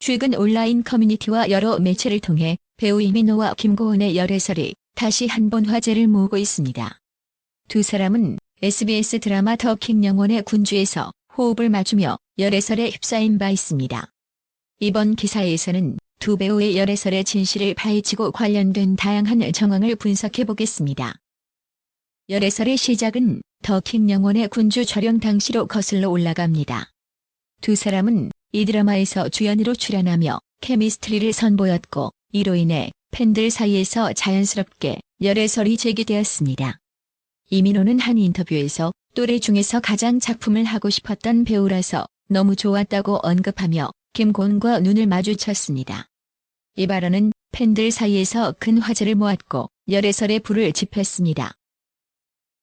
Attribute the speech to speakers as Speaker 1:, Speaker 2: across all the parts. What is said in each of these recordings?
Speaker 1: 최근 온라인 커뮤니티와 여러 매체를 통해 배우 이민호와 김고은의 열애설이 다시 한번 화제를 모으고 있습니다. 두 사람은 SBS 드라마 더킹 영혼의 군주에서 호흡을 맞추며 열애설에 휩싸인 바 있습니다. 이번 기사에서는 두 배우의 열애설의 진실을 파헤치고 관련된 다양한 정황을 분석해 보겠습니다. 열애설의 시작은 더킹 영혼의 군주 촬영 당시로 거슬러 올라갑니다. 두 사람은 이 드라마에서 주연으로 출연하며 케미스트리를 선보였고 이로 인해 팬들 사이에서 자연스럽게 열애설이 제기되었습니다. 이민호는 한 인터뷰에서 또래 중에서 가장 작품을 하고 싶었던 배우라서 너무 좋았다고 언급하며 김곤과 눈을 마주쳤습니다. 이 발언은 팬들 사이에서 큰 화제를 모았고 열애설의 불을 지폈습니다.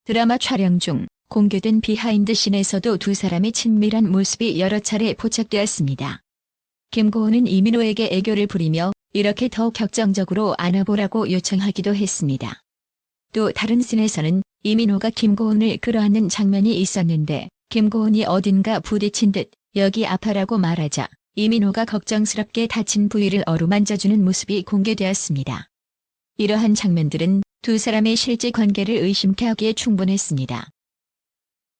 Speaker 1: 드라마 촬영 중 공개된 비하인드 씬에서도 두 사람의 친밀한 모습이 여러 차례 포착되었습니다. 김고은은 이민호에게 애교를 부리며 이렇게 더 격정적으로 안아보라고 요청하기도 했습니다. 또 다른 씬에서는 이민호가 김고은을 끌어안는 장면이 있었는데 김고은이 어딘가 부딪힌 듯 여기 아파라고 말하자 이민호가 걱정스럽게 다친 부위를 어루만져주는 모습이 공개되었습니다. 이러한 장면들은 두 사람의 실제 관계를 의심케 하기에 충분했습니다.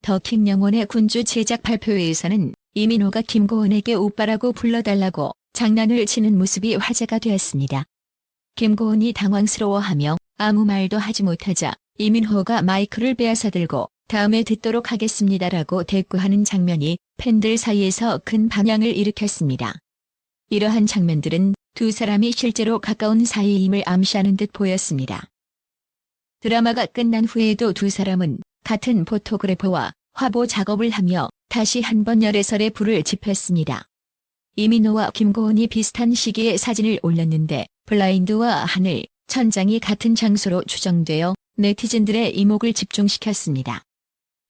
Speaker 1: 더킹 영혼의 군주 제작 발표회에서는 이민호가 김고은에게 오빠라고 불러달라고 장난을 치는 모습이 화제가 되었습니다. 김고은이 당황스러워하며 아무 말도 하지 못하자 이민호가 마이크를 빼앗아 들고 다음에 듣도록 하겠습니다라고 대꾸하는 장면이 팬들 사이에서 큰 반향을 일으켰습니다. 이러한 장면들은 두 사람이 실제로 가까운 사이임을 암시하는 듯 보였습니다. 드라마가 끝난 후에도 두 사람은 같은 포토그래퍼와 화보 작업을 하며 다시 한번 열애설의 불을 지폈습니다. 이민호와 김고은이 비슷한 시기에 사진을 올렸는데 블라인드와 하늘, 천장이 같은 장소로 추정되어 네티즌들의 이목을 집중시켰습니다.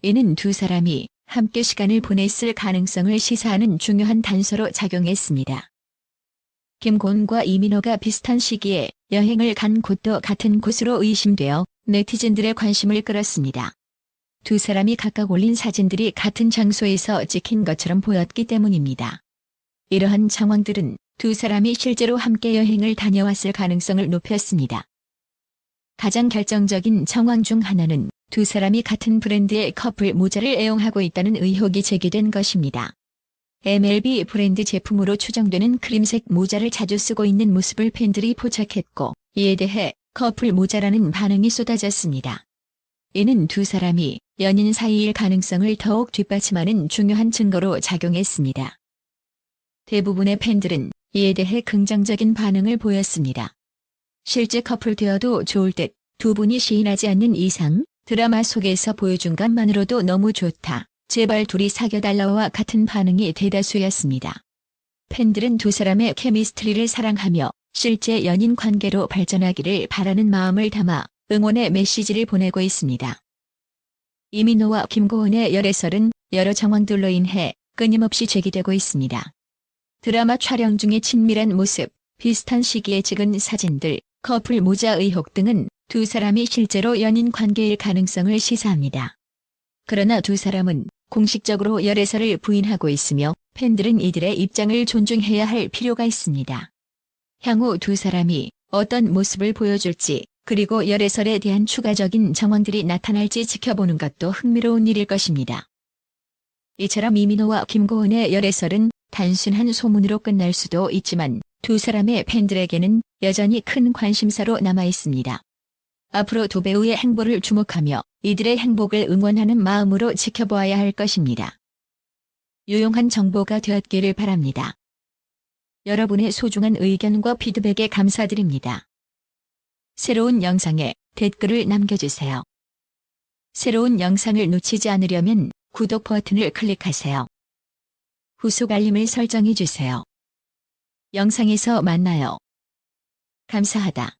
Speaker 1: 이는 두 사람이 함께 시간을 보냈을 가능성을 시사하는 중요한 단서로 작용했습니다. 김곤과 이민호가 비슷한 시기에 여행을 간 곳도 같은 곳으로 의심되어 네티즌들의 관심을 끌었습니다. 두 사람이 각각 올린 사진들이 같은 장소에서 찍힌 것처럼 보였기 때문입니다. 이러한 상황들은 두 사람이 실제로 함께 여행을 다녀왔을 가능성을 높였습니다. 가장 결정적인 정황 중 하나는 두 사람이 같은 브랜드의 커플 모자를 애용하고 있다는 의혹이 제기된 것입니다. MLB 브랜드 제품으로 추정되는 크림색 모자를 자주 쓰고 있는 모습을 팬들이 포착했고 이에 대해 커플 모자라는 반응이 쏟아졌습니다. 이는 두 사람이 연인 사이일 가능성을 더욱 뒷받침하는 중요한 증거로 작용했습니다. 대부분의 팬들은 이에 대해 긍정적인 반응을 보였습니다. 실제 커플 되어도 좋을 듯 두 분이 시인하지 않는 이상 드라마 속에서 보여준 것만으로도 너무 좋다. 제발 둘이 사겨달라와 같은 반응이 대다수였습니다. 팬들은 두 사람의 케미스트리를 사랑하며 실제 연인 관계로 발전하기를 바라는 마음을 담아 응원의 메시지를 보내고 있습니다. 이민호와 김고은의 열애설은 여러 정황들로 인해 끊임없이 제기되고 있습니다. 드라마 촬영 중의 친밀한 모습, 비슷한 시기에 찍은 사진들, 커플 모자 의혹 등은 두 사람이 실제로 연인 관계일 가능성을 시사합니다. 그러나 두 사람은 공식적으로 열애설을 부인하고 있으며 팬들은 이들의 입장을 존중해야 할 필요가 있습니다. 향후 두 사람이 어떤 모습을 보여줄지 그리고 열애설에 대한 추가적인 정황들이 나타날지 지켜보는 것도 흥미로운 일일 것입니다. 이처럼 이민호와 김고은의 열애설은 단순한 소문으로 끝날 수도 있지만 두 사람의 팬들에게는 여전히 큰 관심사로 남아 있습니다. 앞으로 두 배우의 행보를 주목하며 이들의 행복을 응원하는 마음으로 지켜보아야 할 것입니다. 유용한 정보가 되었기를 바랍니다. 여러분의 소중한 의견과 피드백에 감사드립니다. 새로운 영상에 댓글을 남겨주세요. 새로운 영상을 놓치지 않으려면 구독 버튼을 클릭하세요. 후속 알림을 설정해 주세요. 영상에서 만나요. 감사하다.